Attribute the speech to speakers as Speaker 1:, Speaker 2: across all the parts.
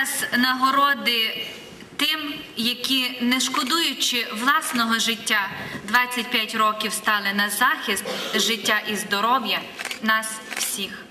Speaker 1: зараз нагороди тим, які, не шкодуючи власного життя, 25 років стали на захист життя і здоров'я нас всіх.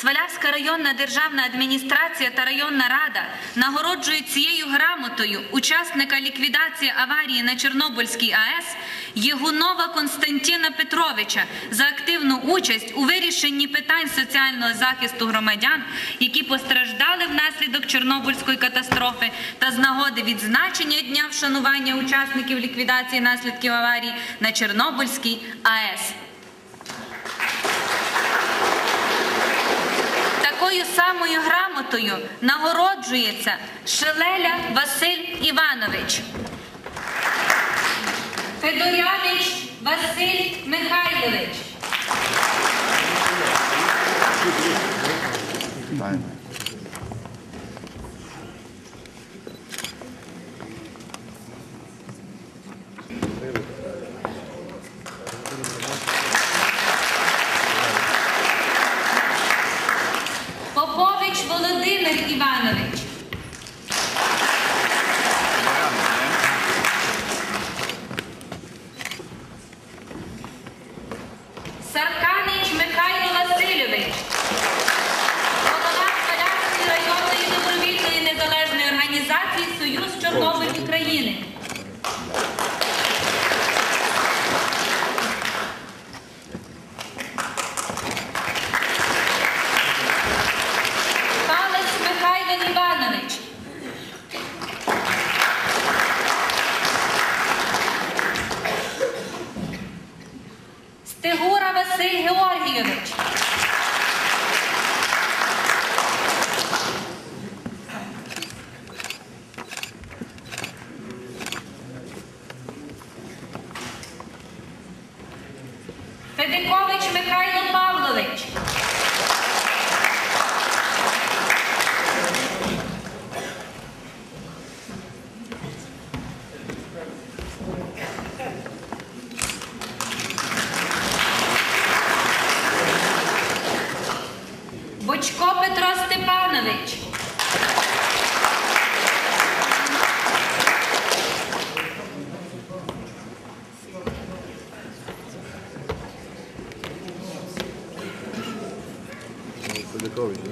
Speaker 1: Свалявська районна державна адміністрація та районна рада нагороджують цією грамотою учасника ліквідації аварії на Чорнобильській АЕС Єгунова Константина Петровича за активну участь у вирішенні питань соціального захисту громадян, які постраждали внаслідок Чорнобильської катастрофи, та з нагоди відзначення дня вшанування учасників ліквідації наслідків аварії на Чорнобильській АЕС. Такою самою грамотою нагороджується Шелеля Василь Іванович. Федорянич Василь Михайлович. 对，高一
Speaker 2: 点。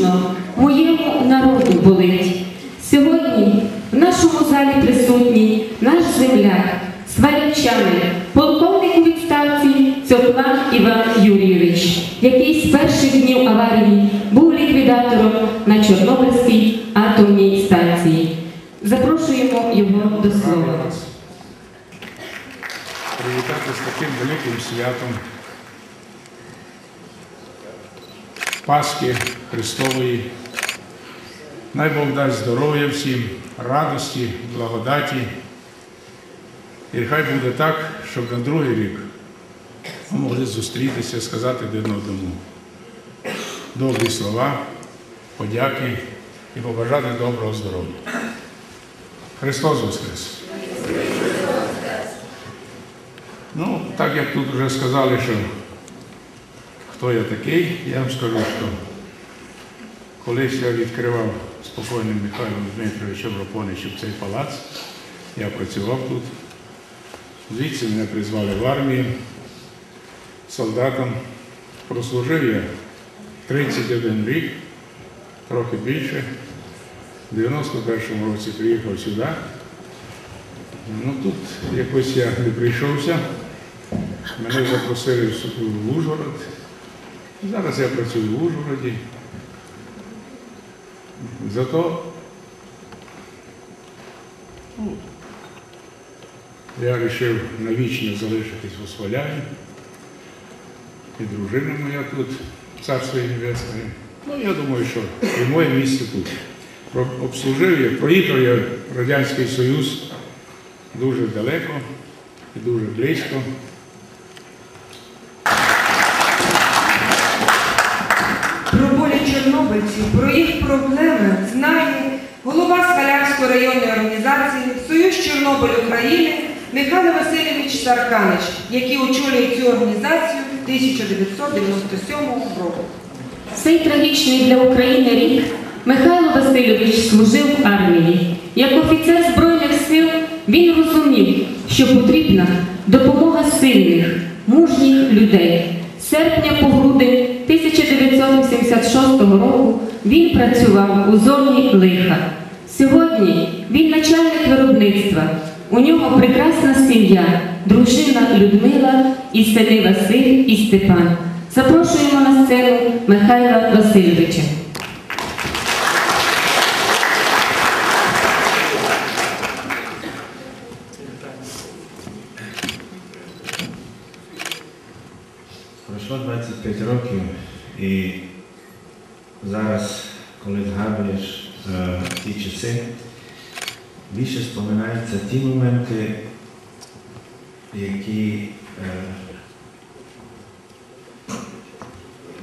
Speaker 2: Як моєму народу болить. Сьогодні в нашому залі присутній наш земляк, свалячанин, полковник у відставці Цоплан Іван Юрійович, який з перших днів аварії був ліквідатором на Чорнобильській атомній станції. Запрошуємо його до слова.
Speaker 3: привітати з таким великим святом Пасхи Христової. Най Бог дасть здоров'я всім, радості, благодаті. І хай буде так, щоб на другий рік ми могли зустрітися, сказати один одному добрі слова, подяки і побажати доброго здоров'я. Христос Воскрес! Ну, так як тут вже сказали, що хто я такий, я вам скажу, що колись я відкривав спокійним Михайлом Дмитровичем Ропоничем цей палац. Я працював тут. Звідси мене призвали в армію солдатом. Прослужив я 31 рік, трохи більше. В 91-му році приїхав сюди. Ну тут якось я не прийшовся. Мене запросили в Ужгород. Зараз я працюю в Ужгороді. Зато ну, я вирішив навічно залишитись в Осваляні. І дружина моя тут, царство небесне. Ну, я думаю, що і моє місце тут. Обслужив я, проїхав я Радянський Союз дуже далеко і дуже близько.
Speaker 4: Чорнобильців, про їх проблеми знає голова Скалярської районної організації Союз Чорнобиль України Михайло Васильович Сарканич, який очолює цю організацію 1997 року.
Speaker 2: Цей трагічний для України рік Михайло Васильович служив в армії. Як офіцер Збройних сил він розумів, що потрібна допомога сильних, мужніх людей. З серпня по грудень 1976 року він працював у зоні лиха. Сьогодні він начальник виробництва. У нього прекрасна сім'я, дружина Людмила і сини Василь і Степан. Запрошуємо на сцену Михайла Васильовича.
Speaker 5: Пройшло 25 років і зараз, коли згадуєш е, ті часи, більше споминаються ті моменти, які е,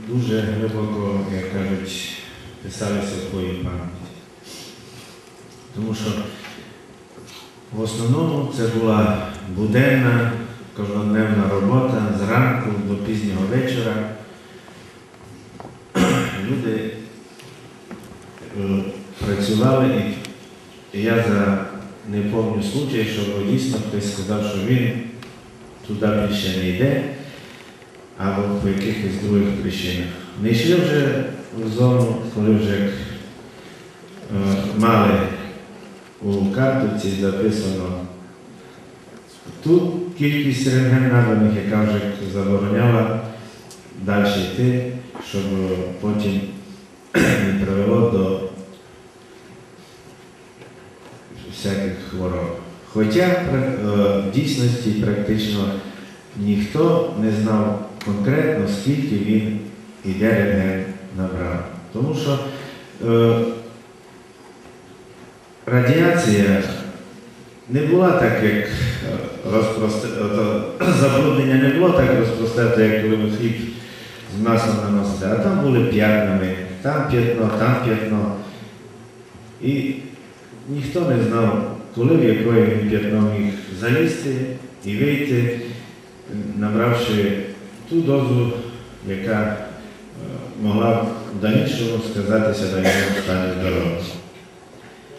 Speaker 5: дуже глибоко, як кажуть, писалися в твоїй пам'яті. Тому що в основному це була буденна, кожнодневна робота зранку до пізнього вечора. Люди працювали, і я за не пам'ятаю случай, що дійсно хтось сказав, що він туди більше не йде, або по якихось других причинах. Не йшли вже в зону, коли вже е, мали у картоці записано ту кількість рентген наданих, яка вже забороняла далі йти, щоб потім не привело до Хоча е, в дійсності практично ніхто не знав конкретно, скільки він іде рентген набрав. Тому що е, радіація не була так, як е, розпросте... забруднення не було так розпростето, як коли ви хліб з маслом наносите, а там були п'ятнами, там п'ятно, там п'ятно. І ніхто не знав, коли в якої він п'ятно міг залізти і вийти, набравши ту дозу, яка е, могла в дальнішому сказатися на його стані здоров'я.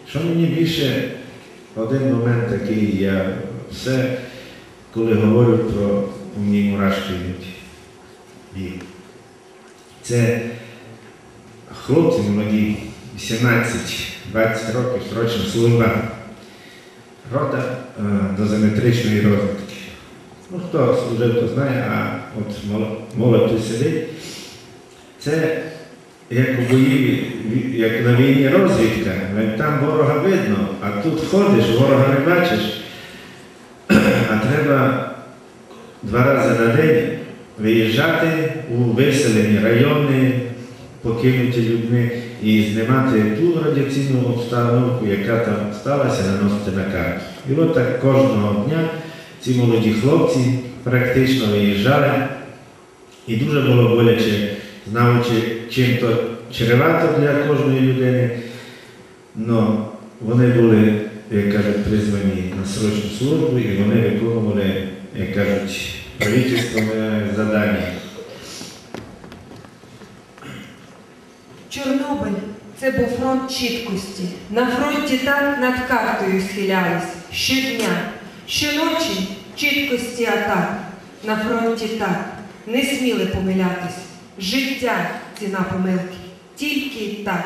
Speaker 5: Що мені більше один момент такий, я все, коли говорю про мені мурашки. І це хлопці молоді, 18-20 років, срочна служба, рота е, дозиметричної розвитки. Ну, хто служив, то знає, а от мол- молодь сидить. Це як у бої, як на війні розвідка, там ворога видно, а тут ходиш, ворога не бачиш. А треба два рази на день виїжджати у виселені райони, покинуті людьми, і знімати ту радіаційну обстановку, яка там сталася, наносити на карту. І от так кожного дня ці молоді хлопці практично виїжджали, і дуже було боляче, знаючи, чим то чревато для кожної людини. Но вони були, як кажуть, призвані на срочну службу і вони виконували, як кажуть, правительственне завдання.
Speaker 4: Чорнобиль Це був фронт чіткості. На фронті так над картою схилялись щодня, щоночі чіткості атак. На фронті так не сміли помилятись. Життя ціна помилки. Тільки так.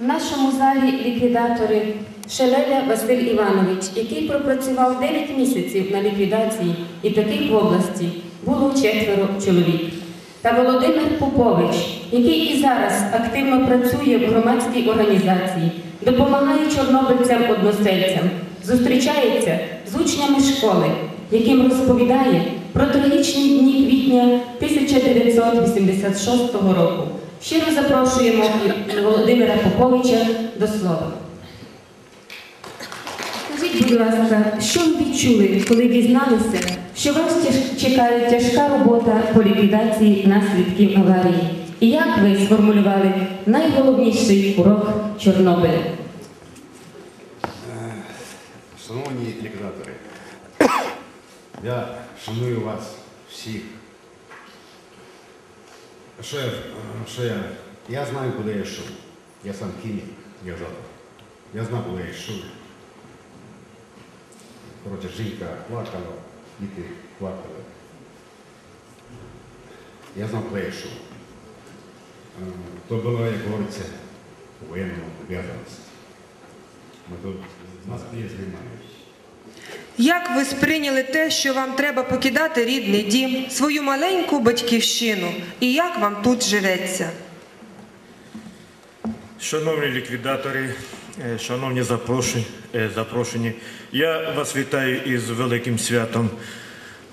Speaker 2: В нашому залі ліквідатори Шелеля Василь Іванович, який пропрацював 9 місяців на ліквідації, і таких в області було четверо чоловік. Та Володимир Попович, який і зараз активно працює в громадській організації, допомагає чорнобильцям-односельцям, зустрічається з учнями школи, яким розповідає про трагічні дні квітня 1986 року. Щиро запрошуємо Володимира Поповича до слова. Скажіть, будь ласка, що ви відчули, коли дізналися, що вас чекає тяжка робота по ліквідації наслідків аварії? І як ви сформулювали найголовніший урок Чорнобиля?
Speaker 6: Шановні ліквідатори, я шаную вас всіх. Що я, що я, я знаю, куди я йшов. Я сам хімік, я жоден. Я знав, куди я йшов. Коротше, жінка плакала, діти плакали. Я знав, куди я йшов. Е, То була, як говориться, воєнна обов'язаність. Ми тут нас не знімають.
Speaker 4: Як ви сприйняли те, що вам треба покидати рідний дім, свою маленьку батьківщину? І як вам тут живеться?
Speaker 7: Шановні ліквідатори, е, шановні запрошені, е, я вас вітаю із великим святом.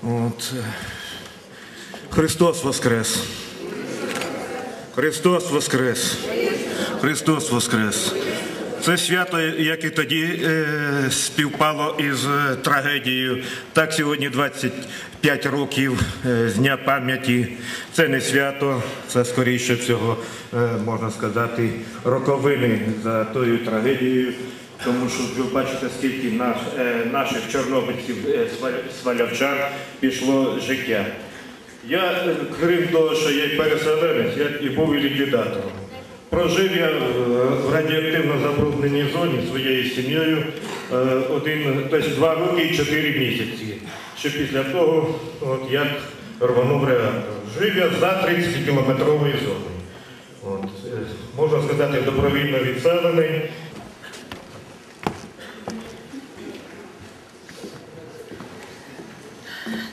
Speaker 7: От. Христос Воскрес! Христос Воскрес! Христос Воскрес! Це свято, як і тоді е, співпало із е, трагедією. Так сьогодні 25 років е, з Дня пам'яті. Це не свято, це скоріше всього, можна сказати, роковини за тою трагедією. Тому що ви бачите, скільки наших чорнобильців, свалявчан пішло життя. Я, крім того, що я переселенець, я і був і ліквідатором. Прожив я в радіоактивно забрудненій зоні своєю сім'єю е, один, тобто два роки і чотири місяці. Ще після того, от як рванув реактор. Жив я за 30-кілометрової зони. От, е, можна сказати, добровільно відселений.
Speaker 8: –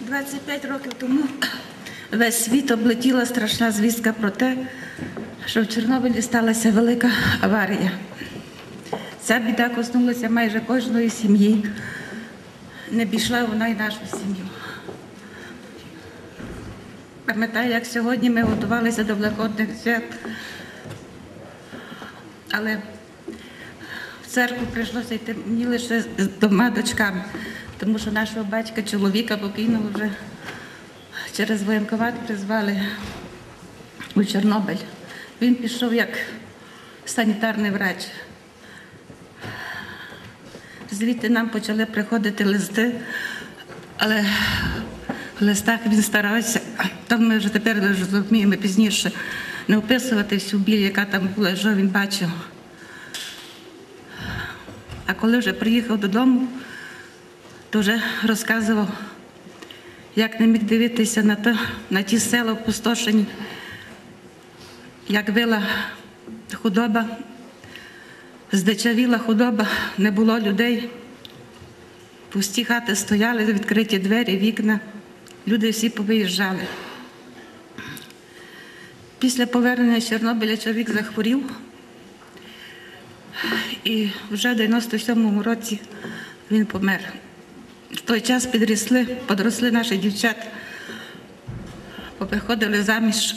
Speaker 8: 25 років тому весь світ облетіла страшна звістка про те, що в Чорнобилі сталася велика аварія. Ця біда коснулася майже кожної сім'ї. Не обійшла вона й нашу сім'ю. Пам'ятаю, як сьогодні ми готувалися до Великодних свят, але в церкву прийшлося йти мені лише з двома дочками, тому що нашого батька, чоловіка покійного вже через воєнкомат призвали у Чорнобиль. Він пішов як санітарний врач. Звідти нам почали приходити листи, але в листах він старався, там ми вже тепер розуміємо пізніше, не описувати всю біль, яка там була, що він бачив. А коли вже приїхав додому, то вже розказував, як не міг дивитися на, то, на ті села опустошені, як вила худоба, здичавіла худоба, не було людей. Пусті хати стояли, відкриті двері, вікна. Люди всі повиїжджали. Після повернення з Чорнобиля чоловік захворів. І вже в 97-му році він помер. В той час підросли, подросли наші дівчата, поприходили заміж.